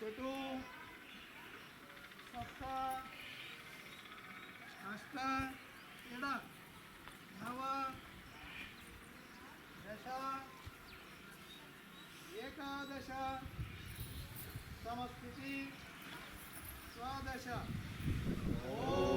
ಚಟು ಸಪ್ತ ಅಷ್ಟ ಎಡ ನವ ದಶ ಏಕಾದಶ ಸಮಸ್ಥಿತಿ ದ್ವಾದಶ ಓಂ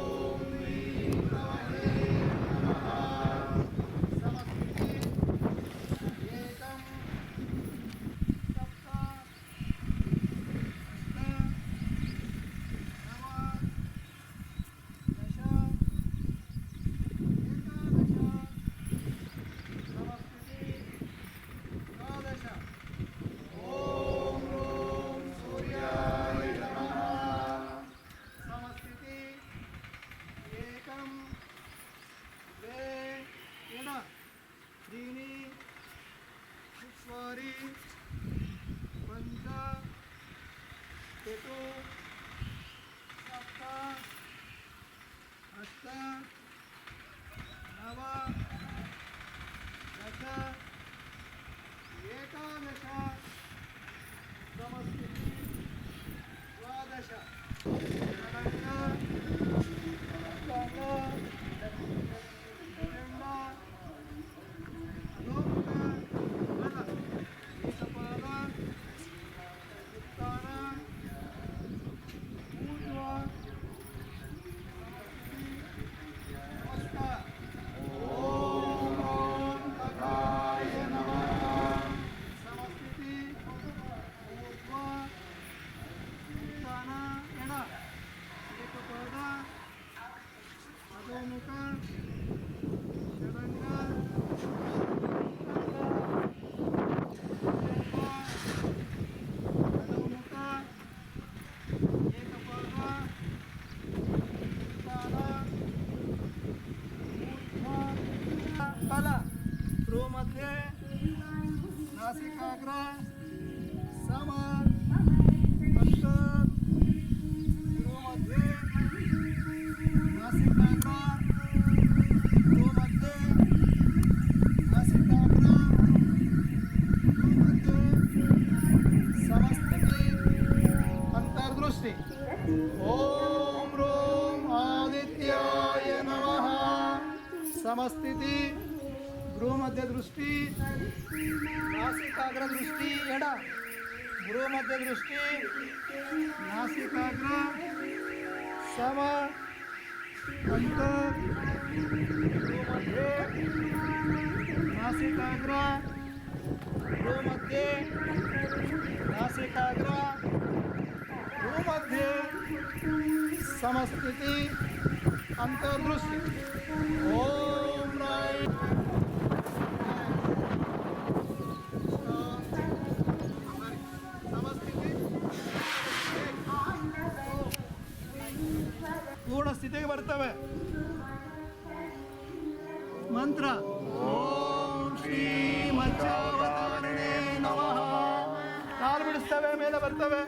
मध्यदृष्टि नासिकाग्र सम मध्य नासिकाग्र भूमध्य नासिकाग्र भूमध्य समस्थिति अंतर्दृष्टि। ओम राय। ಪೂರ್ಣ ಬರ್ತವೆ. ಮಂತ್ರ. ಓಂ ಶ್ರೀ ಮಚ್ಚಾವತಾರಣೆ ನಮಃ. ಕಾಲು ಬಿಡಿಸ್ತವೆ, ಮೇಲೆ ಬರ್ತವೆ.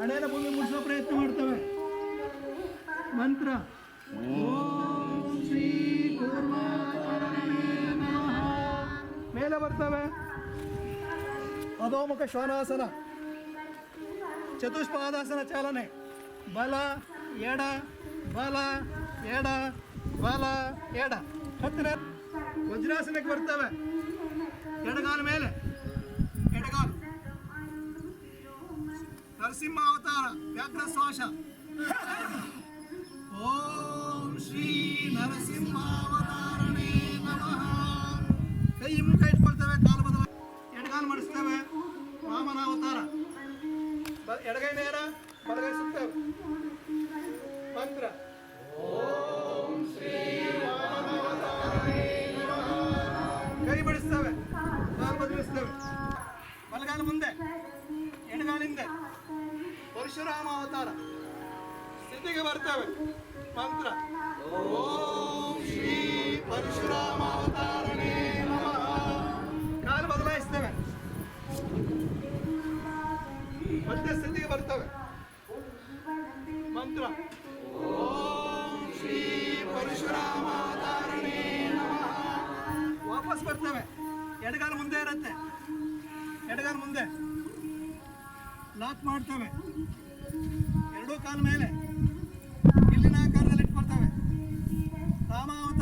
ಹಣೆಯ ಭೂಮಿ ಮುಡಿಸೋ ಪ್ರಯತ್ನ ಮಾಡ್ತವೆ. ಮಂತ್ರ. ಓಂ ಶ್ರೀ ಮೇಲೆ ಬರ್ತವೆ. ಅಧೋಮುಖ ಶ್ವಾನಾಸನ. ಚತುಷ್ಪಾದಾಸನ ಚಾಲನೆ. ಬಲ. ಎಡ, ಬಲ ಎಡ ಬಲ, ಎಡ. ಹತ್ತಿರ. ವಜ್ರಾಸನಕ್ಕೆ ಬರ್ತವೆ. ಎಡಗಾಲ ಮೇಲೆ. ಎಡಗಾಲ. ನರಸಿಂಹ ಅವತಾರ ವ್ಯಾಘ್ರ ಶ್ವಾಸ ಓಂ ಶ್ರೀ ನರಸಿಂಹ ನಮಃ. ಕೈ ಮುಖ ಇಟ್ಕೊಳ್ತೇವೆ, ಕಾಲು ಬದಲ ಎಡಗಾಲು ಮಾಡಿಸ್ತೇವೆ. ವಾಮನ ಅವತಾರ. ಎಡಗೈ ನೇರ, ಬಲಗೈ ಸುತ್ತೇವೆ. ಮಂತ್ರ ಓಂ ಶ್ರೀ ವಾಮನಾವತಾರಣೆ ನಮಃ. ಕೈ ಬಡಿಸ್ತೇವೆ ಕಾಲು ಬದಲಿಸ್ತೇವೆ ಬಲಗಾಲು ಮುಂದೆ ಎಡಗಾಲಿಂದೆ ಪರಶುರಾಮ ಅವತಾರ ಸ್ಥಿತಿಗೆ ಬರ್ತೇವೆ ಮಂತ್ರ ಓಂ ಶ್ರೀ ಪರಶುರಾಮ ಅವತಾರಣೆ ನಮಃ ಕಾಲು ಬದಲಾಯಿಸ್ತೇವೆ ಮಧ್ಯ ಸ್ಥಿತಿಗೆ ಬರ್ತವೆ ಮಂತ್ರ ಬರ್ತವೆ. ಎಡಗಾಲು ಮುಂದೆ ಇರುತ್ತೆ. ಎಡಗಾಲು ಮುಂದೆ. ಲಾಕ್ ಮಾಡ್ತವೆ. ಎರಡೂ ಕಾಲ ಮೇಲೆ. ಇಲ್ಲಿನ ಆಕಾರದಲ್ಲಿ ಇಟ್ಕೊಳ್ತವೆ. ರಾಮಾವತಾರ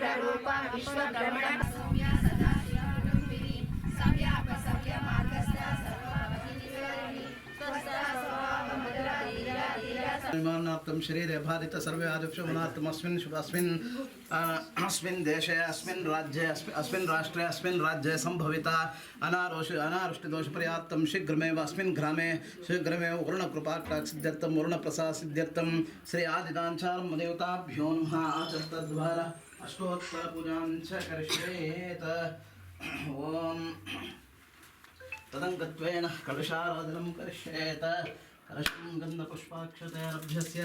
शरीर ವಿಶ್ವಬ್ರಹ್ಮಣ बाधित सर्वे आदिक्षुमनात्मस्मिन् अस्े अस्मिन् देशे अस्मिन् राज्ये अस्मिन् राष्ट्रे अस्मिन् राज्ये सम्भविता अनारोष अनारुष्टिदोषपर्याप्तं शीघ्रमेव अस्मिन् ग्रामे शीघ्रमेव वरुणकृपाक्षसिद्ध्यर्थं वरुणप्रसादसिद्ध्यर्थं श्री आदिदाञ्चारम्भदेवताभ्यो नमः। అష్టోత్తరపుజాం చ కర్షయేత ఓం తదంగత్వేన కలుషారాధనం కర్షయేత కలశం గంధపుష్పాక్షతేరభ్యస్య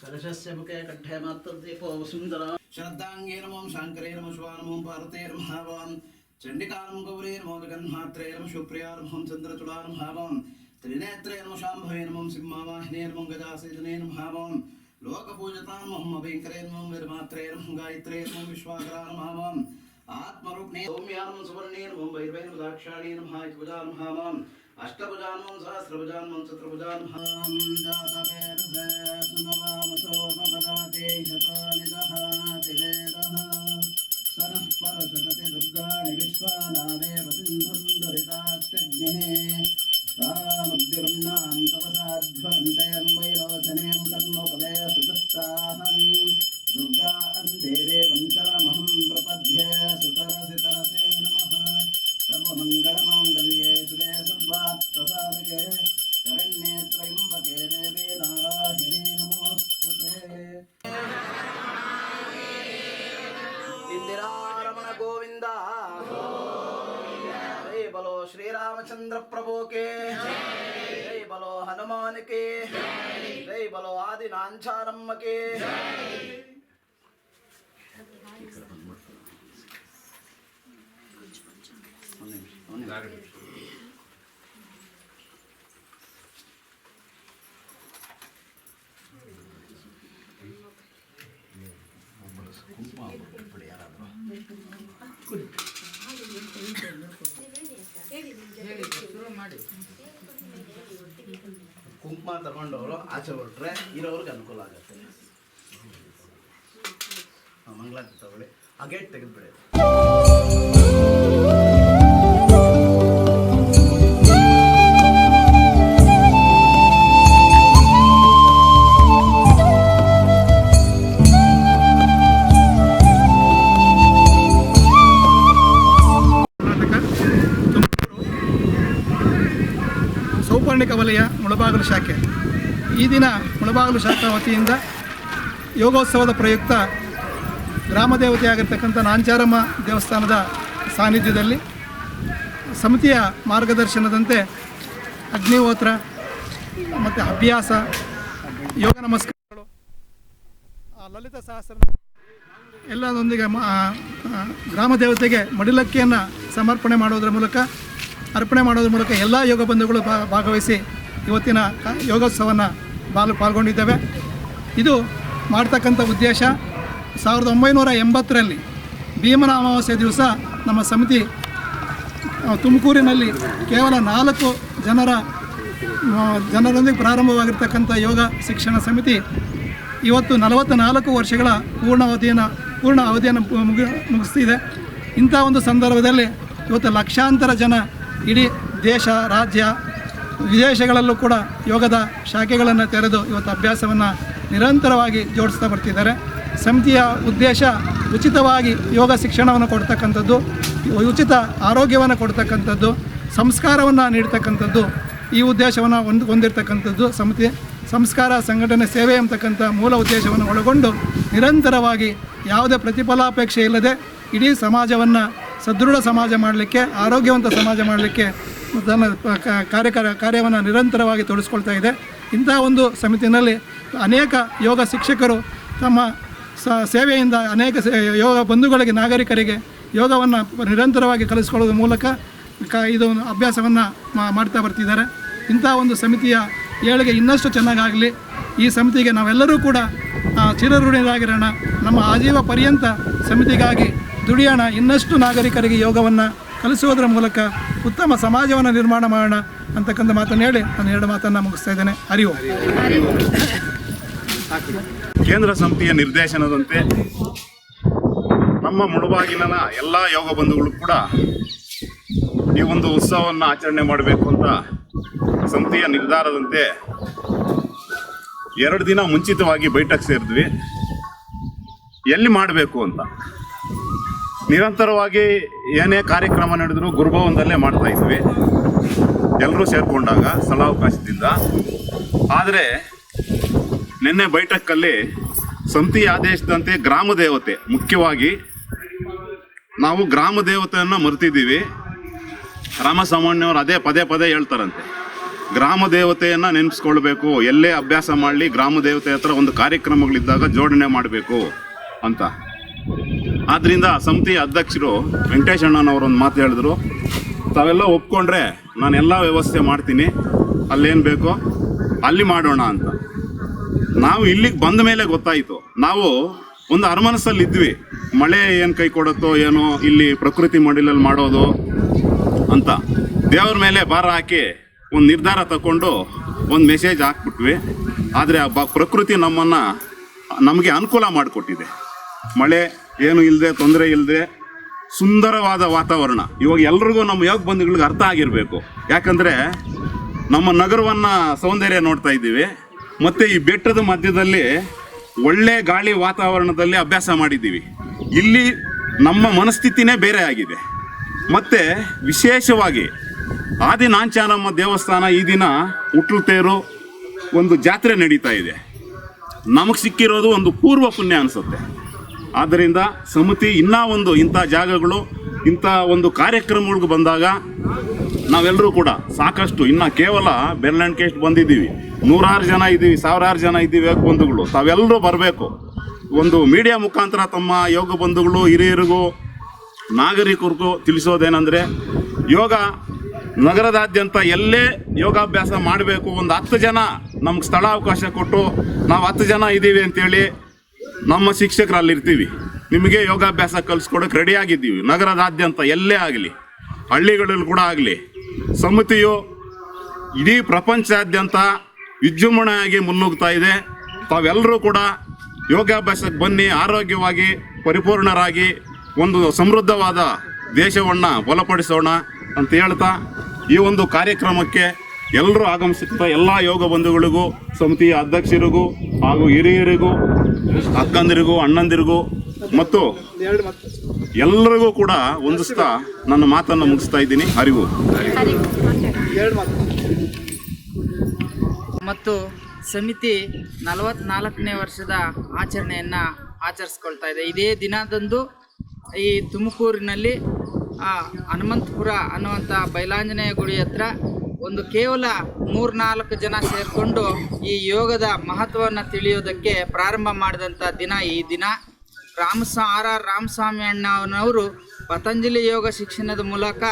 కలశస్య ముఖే కంఠే మాత్రదీపో సుందర శ్రద్ధాంగే నమోం శాంకరే నమ శివానమోం పార్వతే నమహావం చండికారం గౌరీ నమో విగన్మాత్రే నమ శుప్రియా నమహం చంద్రచుడారం హావం త్రినేత్రే నమ శాంభవే నమం సింహవాహినే నమం గజాసేజనే నమహావం लोकपूजताम् मम वेङ्करेर्मं निर्मात्रेर्मं गायत्रेर्मं विश्वाकरार्महामाम् आत्मरूपणे सौम्यानं सुवर्णेर्मं वैर्वैर्मदाक्षाणीर्मः एकभुजार्महामाम् अष्टभुजान्मं सहस्रभुजान्मं चतुर्भुजान्महां जातवेदसे सुनवामसो न ददाति शतो निदहाति वेदः स्वनः परशतति दुर्गाणि विश्वानामेव सिन्धुं दुरितात्यग्निः తాముద్దిర్ణాం తపసాధ్వరంతయం వైలోచనేం కర్మోపదే సుత ಚೆನ್ನಮ್ಮಕ್ಕೆ ಕುಂಕುಮ ತಗೊಂಡವರು ಆಚೆ ಹೊರಟ್ರೆ ಇರೋರ್ಗೆ ಅನುಕೂಲ ಆಗುತ್ತೆ. ಮಂಗಳಾರತಿ ತಗೊಳ್ಳಿ. ಆ ಗೇಟ್ ತೆಗೆದ್ಬಿಡಿ ಸೌಪರ್ಣಿಕ ವಲಯ, ಮುಳಬಾಗಿಲು ಶಾಖೆ. ಈ ದಿನ ಮುಳಬಾಗಿಲು ಶಾಖಾ ವತಿಯಿಂದ ಯೋಗೋತ್ಸವದ ಪ್ರಯುಕ್ತ ಗ್ರಾಮ ದೇವತೆಯಾಗಿರ್ತಕ್ಕಂಥ ನಾಂಚಾರಮ್ಮ ದೇವಸ್ಥಾನದ ಸಾನ್ನಿಧ್ಯದಲ್ಲಿ ಸಮಿತಿಯ ಮಾರ್ಗದರ್ಶನದಂತೆ ಅಗ್ನಿಹೋತ್ರ ಮತ್ತು ಅಭ್ಯಾಸ, ಯೋಗ ನಮಸ್ಕಾರಗಳು ಲಲಿತ ಸಹಸ್ರ ಎಲ್ಲದೊಂದಿಗೆ ಗ್ರಾಮ ದೇವತೆಗೆ ಮಡಿಲಕ್ಕಿಯನ್ನು ಸಮರ್ಪಣೆ ಮಾಡೋದ್ರ ಮೂಲಕ, ಅರ್ಪಣೆ ಮಾಡೋದ್ರ ಮೂಲಕ ಎಲ್ಲ ಯೋಗ ಬಂಧುಗಳು ಭಾಗವಹಿಸಿ ಇವತ್ತಿನ ಯೋಗೋತ್ಸವವನ್ನು ಬಾಲು ಪಾಲ್ಗೊಂಡಿದ್ದೇವೆ. ಇದು ಮಾಡ್ತಕ್ಕಂಥ ಉದ್ದೇಶ. ಸಾವಿರದ ಒಂಬೈನೂರ ಎಂಬತ್ತರಲ್ಲಿ ಭೀಮನ ಅಮಾವಾಸ್ಯ ದಿವಸ ನಮ್ಮ ಸಮಿತಿ ತುಮಕೂರಿನಲ್ಲಿ ಕೇವಲ ನಾಲ್ಕು ಜನರ ಜನರೊಂದಿಗೆ ಪ್ರಾರಂಭವಾಗಿರ್ತಕ್ಕಂಥ ಯೋಗ ಶಿಕ್ಷಣ ಸಮಿತಿ ಇವತ್ತು ನಲವತ್ತ ನಾಲ್ಕು ವರ್ಷಗಳ ಪೂರ್ಣ ಅವಧಿಯನ್ನು ಪೂರ್ಣ ಅವಧಿಯನ್ನು ಮುಗ ಮುಗಿ, ಮುಗಿಸ್ತಿದೆ. ಇಂಥ ಒಂದು ಸಂದರ್ಭದಲ್ಲಿ ಇವತ್ತು ಲಕ್ಷಾಂತರ ಜನ ಇಡೀ ದೇಶ, ರಾಜ್ಯ, ವಿದೇಶಗಳಲ್ಲೂ ಕೂಡ ಯೋಗದ ಶಾಖೆಗಳನ್ನು ತೆರೆದು ಇವತ್ತು ಅಭ್ಯಾಸವನ್ನು ನಿರಂತರವಾಗಿ ಜೋಡಿಸ್ತಾ ಬರ್ತಿದ್ದಾರೆ. ಸಮಿತಿಯ ಉದ್ದೇಶ ಉಚಿತವಾಗಿ ಯೋಗ ಶಿಕ್ಷಣವನ್ನು ಕೊಡ್ತಕ್ಕಂಥದ್ದು, ಉಚಿತ ಆರೋಗ್ಯವನ್ನು ಕೊಡ್ತಕ್ಕಂಥದ್ದು, ಸಂಸ್ಕಾರವನ್ನು ನೀಡ್ತಕ್ಕಂಥದ್ದು, ಈ ಉದ್ದೇಶವನ್ನು ಹೊಂದ್, ಹೊಂದಿರತಕ್ಕಂಥದ್ದು ಸಮಿತಿ. ಸಂಸ್ಕಾರ ಸಂಘಟನೆ ಸೇವೆ ಅಂತಕ್ಕಂಥ ಮೂಲ ಉದ್ದೇಶವನ್ನು ಒಳಗೊಂಡು ನಿರಂತರವಾಗಿ ಯಾವುದೇ ಪ್ರತಿಫಲಾಪೇಕ್ಷೆ ಇಲ್ಲದೆ ಇಡೀ ಸಮಾಜವನ್ನು ಸದೃಢ ಸಮಾಜ ಮಾಡಲಿಕ್ಕೆ, ಆರೋಗ್ಯವಂತ ಸಮಾಜ ಮಾಡಲಿಕ್ಕೆ ತನ್ನ ಕಾರ್ಯಕಾರ ಕಾರ್ಯ ಕಾರ್ಯವನ್ನು ನಿರಂತರವಾಗಿ ತೊಡಗಿಸ್ಕೊಳ್ತಾ ಇದೆ. ಇಂಥ ಒಂದು ಸಮಿತಿನಲ್ಲಿ ಅನೇಕ ಯೋಗ ಶಿಕ್ಷಕರು ತಮ್ಮ ಸೇವೆಯಿಂದ ಅನೇಕ ಯೋಗ ಬಂಧುಗಳಿಗೆ, ನಾಗರಿಕರಿಗೆ ಯೋಗವನ್ನು ನಿರಂತರವಾಗಿ ಕಲಿಸ್ಕೊಳ್ಳೋದ್ರ ಮೂಲಕ ಕ, ಇದು ಅಭ್ಯಾಸವನ್ನು ಮಾಡ್ತಾ ಬರ್ತಿದ್ದಾರೆ. ಇಂಥ ಒಂದು ಸಮಿತಿಯ ಏಳಿಗೆ ಇನ್ನಷ್ಟು ಚೆನ್ನಾಗಾಗಲಿ. ಈ ಸಮಿತಿಗೆ ನಾವೆಲ್ಲರೂ ಕೂಡ ಚಿರಋಣಿರಾಗಿರೋಣ ನಮ್ಮ ಆಜೀವ ಪರ್ಯಂತ ಸಮಿತಿಗಾಗಿ ದುಡಿಯೋಣ. ಇನ್ನಷ್ಟು ನಾಗರಿಕರಿಗೆ ಯೋಗವನ್ನು ಕಲಿಸುವುದರ ಮೂಲಕ ಉತ್ತಮ ಸಮಾಜವನ್ನು ನಿರ್ಮಾಣ ಮಾಡೋಣ ಅಂತಕ್ಕಂಥ ಮಾತನ್ನು ಹೇಳಿ ನಾನು ಎರಡು ಮಾತನ್ನು ಮುಗಿಸ್ತಾ ಇದ್ದೇನೆ. ಅರಿವು ಕೇಂದ್ರ ಸಮಿತಿಯ ನಿರ್ದೇಶನದಂತೆ ನಮ್ಮ ಮುಳುಬಾಗಿಲಿನ ಎಲ್ಲ ಯೋಗ ಬಂಧುಗಳು ಕೂಡ ಈ ಒಂದು ಉತ್ಸವವನ್ನು ಆಚರಣೆ ಮಾಡಬೇಕು ಅಂತ ಸಮಿತಿಯ ನಿರ್ಧಾರದಂತೆ ಎರಡು ದಿನ ಮುಂಚಿತವಾಗಿ ಬೈಠಕ್ ಸೇರಿದ್ವಿ. ಎಲ್ಲಿ ಮಾಡಬೇಕು ಅಂತ. ನಿರಂತರವಾಗಿ ಏನೇ ಕಾರ್ಯಕ್ರಮ ನಡೆದರೂ ಗುರುಭವನದಲ್ಲೇ ಮಾಡ್ತಾ ಇದ್ವಿ. ಎಲ್ಲರೂ ಸೇರಿಕೊಂಡಾಗ ಸ್ಥಳಾವಕಾಶದಿಂದ. ಆದರೆ ನಿನ್ನೆ ಬೈಠಕ್ಕಲ್ಲಿ ಸಂತಿ ಆದೇಶದಂತೆ ಗ್ರಾಮ ದೇವತೆ, ಮುಖ್ಯವಾಗಿ ನಾವು ಗ್ರಾಮ ದೇವತೆಯನ್ನು ಮರೆತಿದ್ದೀವಿ. ರಾಮಸಾಮಾನ್ಯವರು ಅದೇ ಪದೇ ಪದೇ ಹೇಳ್ತಾರಂತೆ. ಗ್ರಾಮ ದೇವತೆಯನ್ನು ನೆನೆಸ್ಕೊಳ್ಬೇಕು, ಎಲ್ಲೇ ಅಭ್ಯಾಸ ಮಾಡಲಿ, ಗ್ರಾಮ ದೇವತೆ ಹತ್ರ ಒಂದು ಕಾರ್ಯಕ್ರಮಗಳಿದ್ದಾಗ ಜೋಡಣೆ ಮಾಡಬೇಕು ಅಂತ. ಆದ್ದರಿಂದ ಸಮಿತಿ ಅಧ್ಯಕ್ಷರು ವೆಂಕಟೇಶ್ ಅಣ್ಣನವರು ಒಂದು ಮಾತು ಹೇಳಿದ್ರು. ತಾವೆಲ್ಲ ಒಪ್ಕೊಂಡ್ರೆ ನಾನು ಎಲ್ಲ ವ್ಯವಸ್ಥೆ ಮಾಡ್ತೀನಿ. ಅಲ್ಲೇನು ಬೇಕೋ ಅಲ್ಲಿ ಮಾಡೋಣ ಅಂತ. ನಾವು ಇಲ್ಲಿಗೆ ಬಂದ ಮೇಲೆ ಗೊತ್ತಾಯಿತು. ನಾವು ಒಂದು ಅರಮನಸ್ಸಲ್ಲಿ ಇದ್ವಿ ಮಳೆ ಏನು ಕೈ ಕೊಡುತ್ತೋ ಏನೋ ಇಲ್ಲಿ ಪ್ರಕೃತಿ ಮಡಿಲಲ್ಲಿ ಮಾಡೋದು ಅಂತ. ದೇವ್ರ ಮೇಲೆ ಭಾರ ಹಾಕಿ ಒಂದು ನಿರ್ಧಾರ ತಗೊಂಡು ಒಂದು ಮೆಸೇಜ್ ಹಾಕ್ಬಿಟ್ವಿ. ಆದರೆ ಆ ಬ ಪ್ರಕೃತಿ ನಮ್ಮನ್ನು ನಮಗೆ ಅನುಕೂಲ ಮಾಡಿಕೊಟ್ಟಿದೆ. ಮಳೆ ಏನು ಇಲ್ಲದೆ ತೊಂದರೆ ಇಲ್ಲದೆ ಸುಂದರವಾದ ವಾತಾವರಣ. ಇವಾಗ ಎಲ್ರಿಗೂ ನಮ್ಮ ಯೋಗ ಬಂಧುಗಳಿಗೆ ಅರ್ಥ ಆಗಿರಬೇಕು. ಯಾಕಂದರೆ ನಮ್ಮ ನಗರವನ್ನು ಸೌಂದರ್ಯ ನೋಡ್ತಾ ಇದ್ದೀವಿ. ಮತ್ತು ಈ ಬೆಟ್ಟದ ಮಧ್ಯದಲ್ಲಿ ಒಳ್ಳೆ ಗಾಳಿ ವಾತಾವರಣದಲ್ಲಿ ಅಭ್ಯಾಸ ಮಾಡಿದ್ದೀವಿ. ಇಲ್ಲಿ ನಮ್ಮ ಮನಸ್ಥಿತಿನೇ ಬೇರೆ ಆಗಿದೆ. ಮತ್ತು ವಿಶೇಷವಾಗಿ ಆದಿ ನಾಂಚಾನಮ್ಮ ದೇವಸ್ಥಾನ ಈ ದಿನ ಉಟ್ಲು ತೇರು ಒಂದು ಜಾತ್ರೆ ನಡೀತಾ ಇದೆ. ನಮಗೆ ಸಿಕ್ಕಿರೋದು ಒಂದು ಪೂರ್ವ ಪುಣ್ಯ ಅನಿಸುತ್ತೆ. ಆದ್ದರಿಂದ ಸಮಿತಿ ಇನ್ನೂ ಒಂದು ಇಂಥ ಜಾಗಗಳು, ಇಂಥ ಒಂದು ಕಾರ್ಯಕ್ರಮಗಳಿಗೆ ಬಂದಾಗ ನಾವೆಲ್ಲರೂ ಕೂಡ ಸಾಕಷ್ಟು, ಇನ್ನು ಕೇವಲ ಬೆರಳೆಣಿಕೆಷ್ಟು ಬಂದಿದ್ದೀವಿ. ನೂರಾರು ಜನ ಇದ್ದೀವಿ, ಸಾವಿರಾರು ಜನ ಇದ್ದೀವಿ ಯೋಗ ಬಂಧುಗಳು. ತಾವೆಲ್ಲರೂ ಬರಬೇಕು. ಒಂದು ಮೀಡಿಯಾ ಮುಖಾಂತರ ತಮ್ಮ ಯೋಗ ಬಂಧುಗಳು, ಹಿರಿಯರಿಗೂ, ನಾಗರಿಕರಿಗೂ ತಿಳಿಸೋದೇನೆಂದರೆ, ಯೋಗ ನಗರದಾದ್ಯಂತ ಎಲ್ಲೇ ಯೋಗಾಭ್ಯಾಸ ಮಾಡಬೇಕು. ಒಂದು ಹತ್ತು ಜನ ನಮ್ಗೆ ಸ್ಥಳಾವಕಾಶ ಕೊಟ್ಟು, ನಾವು ಹತ್ತು ಜನ ಇದ್ದೀವಿ ಅಂತೇಳಿ ನಮ್ಮ ಶಿಕ್ಷಕರಲ್ಲಿರ್ತೀವಿ. ನಿಮಗೆ ಯೋಗಾಭ್ಯಾಸ ಕಲಿಸ್ಕೊಡೋಕೆ ರೆಡಿಯಾಗಿದ್ದೀವಿ ನಗರದಾದ್ಯಂತ ಎಲ್ಲೇ ಆಗಲಿ. ಹಳ್ಳಿಗಳಲ್ಲಿ ಕೂಡ ಆಗಲಿ, ಸಮಿತಿಯು ಇಡೀ ಪ್ರಪಂಚಾದ್ಯಂತ ವಿಜೃಂಭಣೆಯಾಗಿ ಮುನ್ನುಗ್ತಾ ಇದೆ. ತಾವೆಲ್ಲರೂ ಕೂಡ ಯೋಗಾಭ್ಯಾಸಕ್ಕೆ ಬನ್ನಿ, ಆರೋಗ್ಯವಾಗಿ ಪರಿಪೂರ್ಣರಾಗಿ ಒಂದು ಸಮೃದ್ಧವಾದ ದೇಶವನ್ನು ಬಲಪಡಿಸೋಣ ಅಂತ ಹೇಳ್ತಾ ಈ ಒಂದು ಕಾರ್ಯಕ್ರಮಕ್ಕೆ ಎಲ್ಲರೂ ಆಗಮಿಸುತ್ತಾ ಎಲ್ಲ ಯೋಗ ಬಂಧುಗಳಿಗೂ, ಸಮಿತಿಯ ಅಧ್ಯಕ್ಷರಿಗೂ ಹಾಗೂ ಹಿರಿಯರಿಗೂ, ಅಕ್ಕಂದಿರಿಗೂ, ಅಣ್ಣಂದಿರಿಗೂ ಮತ್ತು ಎಲ್ಲರಿಗೂ ಕೂಡ ಹೊಂದಿಸ್ತಾ ನನ್ನ ಮಾತನ್ನು ಮುಗಿಸ್ತಾ ಇದ್ದೀನಿ. ಅರಿವು ಮತ್ತು ಸಮಿತಿ ನಲವತ್ನಾಲ್ಕನೇ ವರ್ಷದ ಆಚರಣೆಯನ್ನು ಆಚರಿಸ್ಕೊಳ್ತಾ ಇದೆ. ಇದೇ ದಿನದಂದು ಈ ತುಮಕೂರಿನಲ್ಲಿ ಹನುಮಂತಪುರ ಅನ್ನುವಂಥ ಬೈಲಾಂಜನೇಯ ಗುಡಿ ಹತ್ರ ಒಂದು ಕೇವಲ ಮೂರ್ನಾಲ್ಕು ಜನ ಸೇರಿಕೊಂಡು ಈ ಯೋಗದ ಮಹತ್ವವನ್ನು ತಿಳಿಯೋದಕ್ಕೆ ಪ್ರಾರಂಭ ಮಾಡಿದಂಥ ದಿನ ಈ ದಿನ. ರಾಮಸ್ವಾ ಆರ್ ಆರ್ ರಾಮಸ್ವಾಮಿ ಅಣ್ಣನವರು ಪತಂಜಲಿ ಯೋಗ ಶಿಕ್ಷಣದ ಮೂಲಕ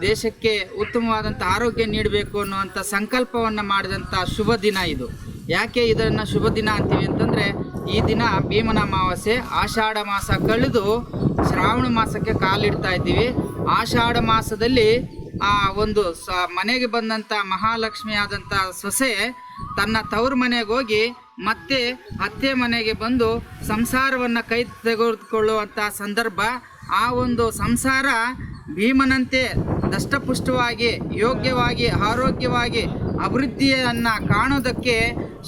ದೇಶಕ್ಕೆ ಉತ್ತಮವಾದಂಥ ಆರೋಗ್ಯ ನೀಡಬೇಕು ಅನ್ನುವಂಥ ಸಂಕಲ್ಪವನ್ನು ಮಾಡಿದಂಥ ಶುಭ ದಿನ ಇದು. ಯಾಕೆ ಇದನ್ನು ಶುಭ ದಿನ ಅಂತೀವಿ ಅಂತಂದರೆ, ಈ ದಿನ ಭೀಮನ ಅಮಾವಾಸ್ಯೆ ಆಷಾಢ ಮಾಸ ಕಳೆದು ಶ್ರಾವಣ ಮಾಸಕ್ಕೆ ಕಾಲಿಡ್ತಾ ಇದ್ದೀವಿ. ಆಷಾಢ ಮಾಸದಲ್ಲಿ ಆ ಒಂದು ಸ, ಮನೆಗೆ ಬಂದಂಥ ಮಹಾಲಕ್ಷ್ಮಿ ಆದಂಥ ಸೊಸೆ ತನ್ನ ತವ್ರ ಮನೆಗೆ ಹೋಗಿ ಮತ್ತೆ ಅತ್ತೆ ಮನೆಗೆ ಬಂದು ಸಂಸಾರವನ್ನು ಕೈ ತೆಗೆದುಕೊಳ್ಳುವಂಥ ಸಂದರ್ಭ, ಆ ಒಂದು ಸಂಸಾರ ಭೀಮನಂತೆ ದಷ್ಟಪುಷ್ಟವಾಗಿ ಯೋಗ್ಯವಾಗಿ ಆರೋಗ್ಯವಾಗಿ ಅಭಿವೃದ್ಧಿಯನ್ನು ಕಾಣೋದಕ್ಕೆ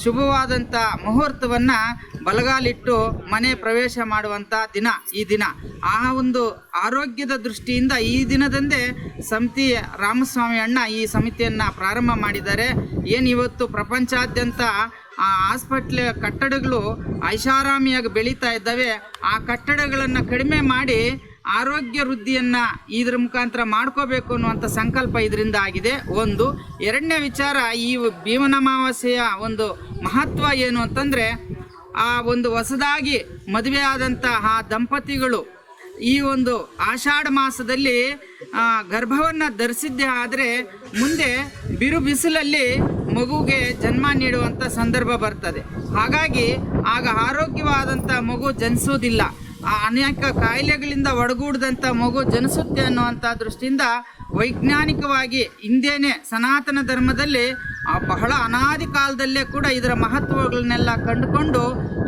ಶುಭವಾದಂಥ ಮುಹೂರ್ತವನ್ನು ಬಲಗಾಲಿಟ್ಟು ಮನೆ ಪ್ರವೇಶ ಮಾಡುವಂಥ ದಿನ ಈ ದಿನ. ಆ ಒಂದು ಆರೋಗ್ಯದ ದೃಷ್ಟಿಯಿಂದ ಈ ದಿನದಂದೇ ಸಮಿತಿ ರಾಮಸ್ವಾಮಿ ಅಣ್ಣ ಈ ಸಮಿತಿಯನ್ನು ಪ್ರಾರಂಭ ಮಾಡಿದ್ದಾರೆ. ಏನು ಇವತ್ತು ಪ್ರಪಂಚಾದ್ಯಂತ ಆ ಹಾಸ್ಪಿಟ್ಲ್ ಕಟ್ಟಡಗಳು ಐಷಾರಾಮಿಯಾಗಿ ಬೆಳೀತಾ ಇದ್ದಾವೆ. ಆ ಕಟ್ಟಡಗಳನ್ನು ಕಡಿಮೆ ಮಾಡಿ ಆರೋಗ್ಯ ವೃದ್ಧಿಯನ್ನು ಇದ್ರ ಮುಖಾಂತರ ಮಾಡ್ಕೋಬೇಕು ಅನ್ನುವಂಥ ಸಂಕಲ್ಪ ಇದರಿಂದ ಆಗಿದೆ. ಒಂದು, ಎರಡನೇ ವಿಚಾರ ಈ ಭೀಮನಮಾವಾಸ್ಯೆಯ ಒಂದು ಮಹತ್ವ ಏನು ಅಂತಂದರೆ, ಆ ಒಂದು ಹೊಸದಾಗಿ ಮದುವೆ ಆದಂತಹ ದಂಪತಿಗಳು ಈ ಒಂದು ಆಷಾಢ ಮಾಸದಲ್ಲಿ ಗರ್ಭವನ್ನು ಧರಿಸಿದ್ದೇ ಆದರೆ ಮುಂದೆ ಬಿರು ಬಿಸಿಲಲ್ಲಿ ಮಗುಗೆ ಜನ್ಮ ನೀಡುವಂಥ ಸಂದರ್ಭ ಬರ್ತದೆ. ಹಾಗಾಗಿ, ಆಗ ಆರೋಗ್ಯವಾದಂಥ ಮಗು ಜನಿಸೋದಿಲ್ಲ ಆ ಅನೇಕ ಕಾಯಿಲೆಗಳಿಂದ ಒಡಗೂಡಿದಂಥ ಮಗು ಜನಿಸುತ್ತೆ ಅನ್ನುವಂಥ ದೃಷ್ಟಿಯಿಂದ ವೈಜ್ಞಾನಿಕವಾಗಿ ಹಿಂದೇನೆ ಸನಾತನ ಧರ್ಮದಲ್ಲಿ ಆ ಬಹಳ ಅನಾದಿ ಕಾಲದಲ್ಲೇ ಕೂಡ ಇದರ ಮಹತ್ವಗಳನ್ನೆಲ್ಲ ಕಂಡುಕೊಂಡು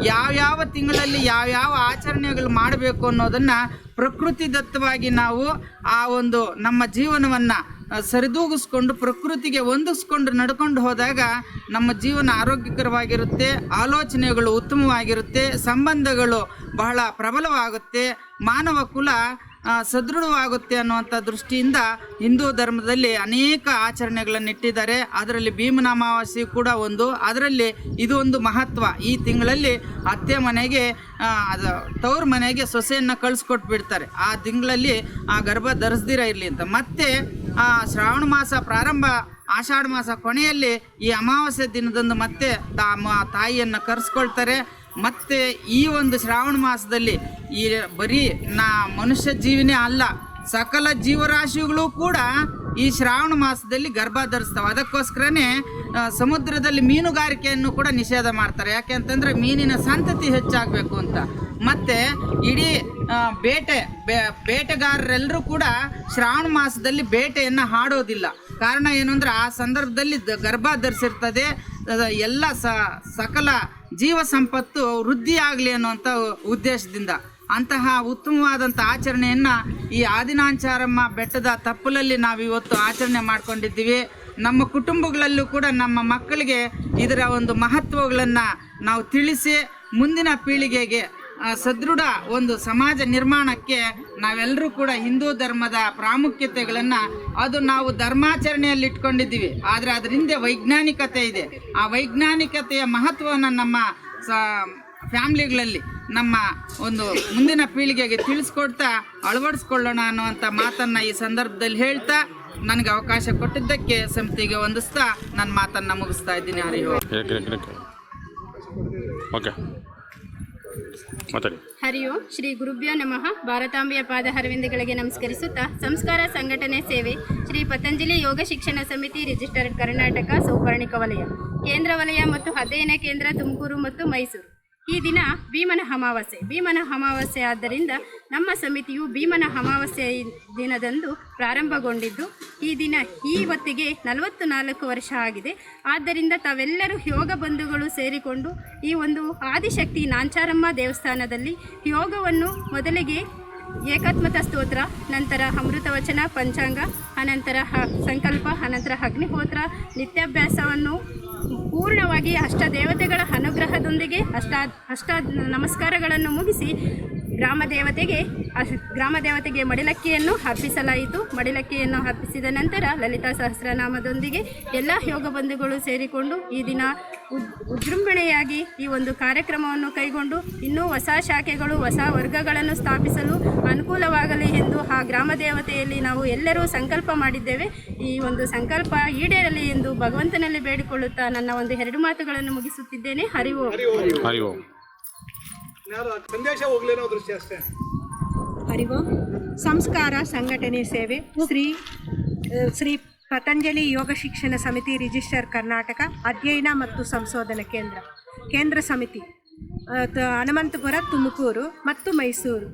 ಯಾವ್ಯಾವ ತಿಂಗಳಲ್ಲಿ ಯಾವ್ಯಾವ ಆಚರಣೆಗಳು ಮಾಡಬೇಕು ಅನ್ನೋದನ್ನು ಪ್ರಕೃತಿದತ್ತವಾಗಿ ನಾವು ಆ ಒಂದು ನಮ್ಮ ಜೀವನವನ್ನು ಸರಿದೂಗಿಸ್ಕೊಂಡು, ಪ್ರಕೃತಿಗೆ ಹೊಂದಿಸ್ಕೊಂಡು ನಡ್ಕೊಂಡು ಹೋದಾಗ ನಮ್ಮ ಜೀವನ ಆರೋಗ್ಯಕರವಾಗಿರುತ್ತೆ, ಆಲೋಚನೆಗಳು ಉತ್ತಮವಾಗಿರುತ್ತೆ, ಸಂಬಂಧಗಳು ಬಹಳ ಪ್ರಬಲವಾಗುತ್ತೆ, ಮಾನವ ಕುಲ ಸದೃಢವಾಗುತ್ತೆ ಅನ್ನುವಂಥ ದೃಷ್ಟಿಯಿಂದ ಹಿಂದೂ ಧರ್ಮದಲ್ಲಿ ಅನೇಕ ಆಚರಣೆಗಳನ್ನು ಇಟ್ಟಿದ್ದಾರೆ ಅದರಲ್ಲಿ ಭೀಮನ ಅಮಾವಾಸ್ಯೆ ಕೂಡ ಒಂದು. ಅದರಲ್ಲಿ ಇದು ಒಂದು ಮಹತ್ವ. ಈ ತಿಂಗಳಲ್ಲಿ ಅತ್ತೆ ಮನೆಗೆ ಅದು, ತವ್ರ ಮನೆಗೆ ಸೊಸೆಯನ್ನು ಕಳಿಸ್ಕೊಟ್ಬಿಡ್ತಾರೆ. ಆ ತಿಂಗಳಲ್ಲಿ ಆ ಗರ್ಭ ಧರಿಸ್ದಿರ ಇರಲಿ ಅಂತ. ಮತ್ತೆ, ಆ, ಶ್ರಾವಣ ಮಾಸ ಪ್ರಾರಂಭ, ಆಷಾಢ ಮಾಸ ಕೊನೆಯಲ್ಲಿ ಈ ಅಮಾವಾಸ್ಯ ದಿನದಂದು ಮತ್ತೆ ತಾ ತಾಯಿಯನ್ನು ಕರೆಸ್ಕೊಳ್ತಾರೆ. ಮತ್ತೆ ಈ ಒಂದು ಶ್ರಾವಣ ಮಾಸದಲ್ಲಿ ಈ ಬರೀ ನಾ ಮನುಷ್ಯ ಜೀವಿನೇ ಅಲ್ಲ, ಸಕಲ ಜೀವರಾಶಿಗಳು ಕೂಡ ಈ ಶ್ರಾವಣ ಮಾಸದಲ್ಲಿ ಗರ್ಭ ಧರಿಸ್ತವೆ ಅದಕ್ಕೋಸ್ಕರನೇ ಸಮುದ್ರದಲ್ಲಿ ಮೀನುಗಾರಿಕೆಯನ್ನು ಕೂಡ ನಿಷೇಧ ಮಾಡ್ತಾರೆ. ಯಾಕೆ ಅಂತಂದ್ರೆ ಮೀನಿನ ಸಂತತಿ ಹೆಚ್ಚಾಗಬೇಕು ಅಂತ. ಮತ್ತೆ ಇಡೀ ಬೇಟೆ ಬೇಟೆಗಾರರೆಲ್ಲರೂ ಕೂಡ ಶ್ರಾವಣ ಮಾಸದಲ್ಲಿ ಬೇಟೆಯನ್ನು ಹಾಡೋದಿಲ್ಲ ಕಾರಣ ಏನು ಅಂದ್ರೆ ಆ ಸಂದರ್ಭದಲ್ಲಿ ಗರ್ಭ ಧರಿಸಿರ್ತದೆ ಎಲ್ಲ ಸಕಲ ಜೀವ ಸಂಪತ್ತು ವೃದ್ಧಿಯಾಗಲಿ ಅನ್ನುವಂಥ ಉದ್ದೇಶದಿಂದ ಅಂತಹ ಉತ್ತಮವಾದಂಥ ಆಚರಣೆಯನ್ನು ಈ ಆದಿನಾಂಚಾರಮ್ಮ ಬೆಟ್ಟದ ತಪ್ಪಲಲ್ಲಿ ನಾವು ಇವತ್ತು ಆಚರಣೆ ಮಾಡ್ಕೊಂಡಿದ್ದೀವಿ. ನಮ್ಮ ಕುಟುಂಬಗಳಲ್ಲೂ ಕೂಡ ನಮ್ಮ ಮಕ್ಕಳಿಗೆ ಇದರ ಒಂದು ಮಹತ್ವಗಳನ್ನು ನಾವು ತಿಳಿಸಿ ಮುಂದಿನ ಪೀಳಿಗೆಗೆ ಸದೃಢ ಒಂದು ಸಮಾಜ ನಿರ್ಮಾಣಕ್ಕೆ ನಾವೆಲ್ಲರೂ ಕೂಡ ಹಿಂದೂ ಧರ್ಮದ ಪ್ರಾಮುಖ್ಯತೆಗಳನ್ನು ಅದು ನಾವು ಧರ್ಮಾಚರಣೆಯಲ್ಲಿ ಇಟ್ಕೊಂಡಿದ್ದೀವಿ ಆದರೆ ಅದರ ಹಿಂದೆ ವೈಜ್ಞಾನಿಕತೆ ಇದೆ. ಆ ವೈಜ್ಞಾನಿಕತೆಯ ಮಹತ್ವವನ್ನು ನಮ್ಮ ಸ, ಫ್ಯಾಮ್ಲಿಗಳಲ್ಲಿ ನಮ್ಮ ಒಂದು ಮುಂದಿನ ಪೀಳಿಗೆಗೆ ತಿಳಿಸ್ಕೊಡ್ತಾ ಅಳವಡಿಸ್ಕೊಳ್ಳೋಣ ಅನ್ನುವಂಥ ಮಾತನ್ನು ಈ ಸಂದರ್ಭದಲ್ಲಿ ಹೇಳ್ತಾ ನನಗೆ ಅವಕಾಶ ಕೊಟ್ಟಿದ್ದಕ್ಕೆ ಸಮಿತಿಗೆ ಹೊಂದಿಸ್ತಾ ನನ್ನ ಮಾತನ್ನು ಮುಗಿಸ್ತಾ ಇದ್ದೀನಿ. ಹರಿ ಓಂ. ಯಾಕೆ ಯಾಕೆ ಯಾಕೆ ಓಕೆ. ಹರಿ ಓಂ. ಶ್ರೀ ಗುರುಭ್ಯೋ ನಮಃ. ಭಾರತಾಂಬೆಯ ಪಾದ ಹರವಿಂದಗಳಿಗೆ ನಮಸ್ಕರಿಸುತ್ತಾ ಸಂಸ್ಕಾರ ಸಂಘಟನೆ ಸೇವೆ ಶ್ರೀ ಪತಂಜಲಿ ಯೋಗ ಶಿಕ್ಷಣ ಸಮಿತಿ ರಿಜಿಸ್ಟರ್ಡ್ ಕರ್ನಾಟಕ ಸೌಪರ್ಣಿಕ ವಲಯ. ಕೇಂದ್ರ ವಲಯ ಮತ್ತು ಅಧ್ಯಯನ ಕೇಂದ್ರ ತುಮಕೂರು ಮತ್ತು ಮೈಸೂರು. ಈ ದಿನ ಭೀಮನ ಅಮಾವಾಸ್ಯೆ. ಭೀಮನ ಅಮಾವಾಸ್ಯೆ ಆದ್ದರಿಂದ ನಮ್ಮ ಸಮಿತಿಯು ಭೀಮನ ಅಮಾವಾಸ್ಯೆ ದಿನದಂದು ಪ್ರಾರಂಭಗೊಂಡಿದ್ದು, ಈ ದಿನ ಈ ಹೊತ್ತಿಗೆ ನಲವತ್ತು ನಾಲ್ಕು ವರ್ಷ ಆಗಿದೆ. ಆದ್ದರಿಂದ ತಾವೆಲ್ಲರೂ ಯೋಗ ಬಂಧುಗಳು ಸೇರಿಕೊಂಡು ಈ ಒಂದು ಆದಿಶಕ್ತಿ ನಾಂಚಾರಮ್ಮ ದೇವಸ್ಥಾನದಲ್ಲಿ ಯೋಗವನ್ನು ಮೊದಲಿಗೆ ಏಕಾತ್ಮತ ಸ್ತೋತ್ರ, ನಂತರ ಅಮೃತವಚನ, ಪಂಚಾಂಗ, ಅನಂತರ ಸಂಕಲ್ಪ, ಅನಂತರ ಅಗ್ನಿಹೋತ್ರ, ನಿತ್ಯಾಭ್ಯಾಸವನ್ನು ಪೂರ್ಣವಾಗಿ ಅಷ್ಟ ದೇವತೆಗಳ ಅನುಗ್ರಹದೊಂದಿಗೆ ಅಷ್ಟ ಅಷ್ಟ ನಮಸ್ಕಾರಗಳನ್ನು ಮುಗಿಸಿ ಗ್ರಾಮ ದೇವತೆಗೆ ಗ್ರಾಮ ದೇವತೆಗೆ ಮಡಿಲಕ್ಕಿಯನ್ನು ಅರ್ಪಿಸಲಾಯಿತು. ಮಡಿಲಕ್ಕಿಯನ್ನು ಅರ್ಪಿಸಿದ ನಂತರ ಲಲಿತಾ ಸಹಸ್ರನಾಮದೊಂದಿಗೆ ಎಲ್ಲ ಯೋಗ ಬಂಧುಗಳು ಸೇರಿಕೊಂಡು ಈ ದಿನ ವಿಜೃಂಭಣೆಯಾಗಿ ಈ ಒಂದು ಕಾರ್ಯಕ್ರಮವನ್ನು ಕೈಗೊಂಡು ಇನ್ನೂ ಹೊಸ ಶಾಖೆಗಳು, ಹೊಸ ವರ್ಗಗಳನ್ನು ಸ್ಥಾಪಿಸಲು ಅನುಕೂಲವಾಗಲಿ ಎಂದು ಆ ಗ್ರಾಮ ದೇವತೆಯಲ್ಲಿ ನಾವು ಎಲ್ಲರೂ ಸಂಕಲ್ಪ ಮಾಡಿದ್ದೇವೆ. ಈ ಒಂದು ಸಂಕಲ್ಪ ಈಡೇರಲಿ ಎಂದು ಭಗವಂತನಲ್ಲಿ ಬೇಡಿಕೊಳ್ಳುತ್ತಾ ನನ್ನ ಒಂದು ಎರಡು ಮಾತುಗಳನ್ನು ಮುಗಿಸುತ್ತಿದ್ದೇನೆ. ಹರಿವು ಹರಿ ಓಂ. ಸಂದೇಶ ಹೋಗ್ಲೇನೋ ದೃಶ್ಯ ಅಷ್ಟೇ. ಅರಿವು ಸಂಸ್ಕಾರ ಸಂಘಟನೆ ಸೇವೆ ಶ್ರೀ ಶ್ರೀ ಪತಂಜಲಿ ಯೋಗ ಶಿಕ್ಷಣ ಸಮಿತಿ ರಿಜಿಸ್ಟರ್ ಕರ್ನಾಟಕ ಅಧ್ಯಯನ ಮತ್ತು ಸಂಶೋಧನಾ ಕೇಂದ್ರ ಕೇಂದ್ರ ಸಮಿತಿ ಹನುಮಂತಪುರ, ತುಮಕೂರು ಮತ್ತು ಮೈಸೂರು.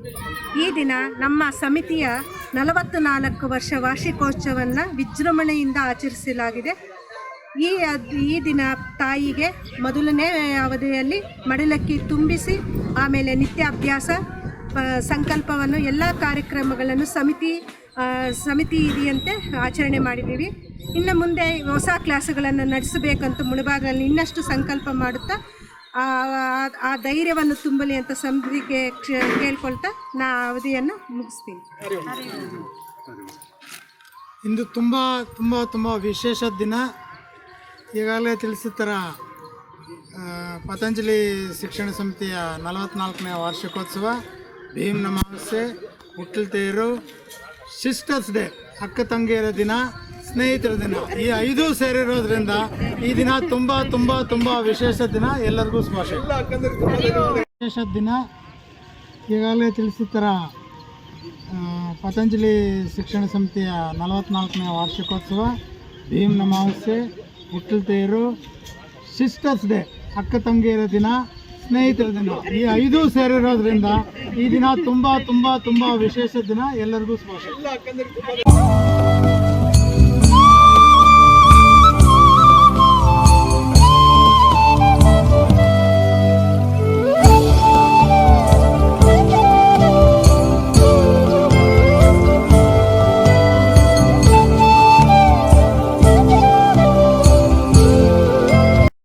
ಈ ದಿನ ನಮ್ಮ ಸಮಿತಿಯ ನಲವತ್ತು ನಾಲ್ಕು ವರ್ಷ ವಾರ್ಷಿಕೋತ್ಸವವನ್ನು ವಿಜೃಂಭಣೆಯಿಂದ ಆಚರಿಸಲಾಗಿದೆ. ಈ ಈ ದಿನ ತಾಯಿಗೆ ಮೊದಲನೇ ಅವಧಿಯಲ್ಲಿ ಮಡಲಕ್ಕಿ ತುಂಬಿಸಿ, ಆಮೇಲೆ ನಿತ್ಯ ಅಭ್ಯಾಸ ಸಂಕಲ್ಪವನ್ನು, ಎಲ್ಲ ಕಾರ್ಯಕ್ರಮಗಳನ್ನು ಸಮಿತಿ ಸಮಿತಿ ಇದೆಯಂತೆ ಆಚರಣೆ ಮಾಡಿದ್ದೀವಿ. ಇನ್ನು ಮುಂದೆ ಹೊಸ ಕ್ಲಾಸುಗಳನ್ನು ನಡೆಸಬೇಕಂತ ಮುಳುಭಾಗದಲ್ಲಿ ಇನ್ನಷ್ಟು ಸಂಕಲ್ಪ ಮಾಡುತ್ತಾ, ಆ ಧೈರ್ಯವನ್ನು ತುಂಬಲಿ ಅಂತ ಸಮಿತಿಗೆ ಕೇಳ್ಕೊಳ್ತಾ ನಾ ಅವಧಿಯನ್ನು ಮುಗಿಸ್ತೀನಿ. ಇಂದು ತುಂಬ ತುಂಬ ತುಂಬ ವಿಶೇಷ ದಿನ. ಈಗಾಗಲೇ ತಿಳಿಸಿದ ಪತಂಜಲಿ ಶಿಕ್ಷಣ ಸಮಿತಿಯ ನಲವತ್ನಾಲ್ಕನೇ ವಾರ್ಷಿಕೋತ್ಸವ, ಭೀಮ್ ಅಮಾವಾಸ್ಯೆ ಹುಟ್ಟಲ್ ತೇರು, ಸಿಸ್ಟರ್ಸ್ ಡೇ, ಅಕ್ಕ ತಂಗಿಯರ ದಿನ, ಸ್ನೇಹಿತರ ದಿನ, ಈ ಐದು ಸೇರಿರೋದ್ರಿಂದ ಈ ದಿನ ತುಂಬ ತುಂಬ ತುಂಬ ವಿಶೇಷ ದಿನ, ಎಲ್ಲರಿಗೂ ಸ್ಪರ್ಶ. ವಿಶೇಷ ದಿನ, ಈಗಾಗಲೇ ತಿಳಿಸಿದ ಪತಂಜಲಿ ಶಿಕ್ಷಣ ಸಮಿತಿಯ ನಲವತ್ನಾಲ್ಕನೇ ವಾರ್ಷಿಕೋತ್ಸವ, ಭೀಮ್ ಅಮಾವಾಸ್ಯೆ ಹುಟ್ಟಲ್ ತೇರು ಸಿಸ್ಟರ್ಸ್ ಡೇ ಅಕ್ಕ ತಂಗಿಯರ ದಿನ, ಸ್ನೇಹಿತರ ದಿನ. ಈ ಐದು ಸೇರಿರೋದ್ರಿಂದ ಈ ದಿನ ತುಂಬ ತುಂಬ ತುಂಬ ವಿಶೇಷ ದಿನ. ಎಲ್ಲರಿಗೂ ಸ್ಪರ್ಶ.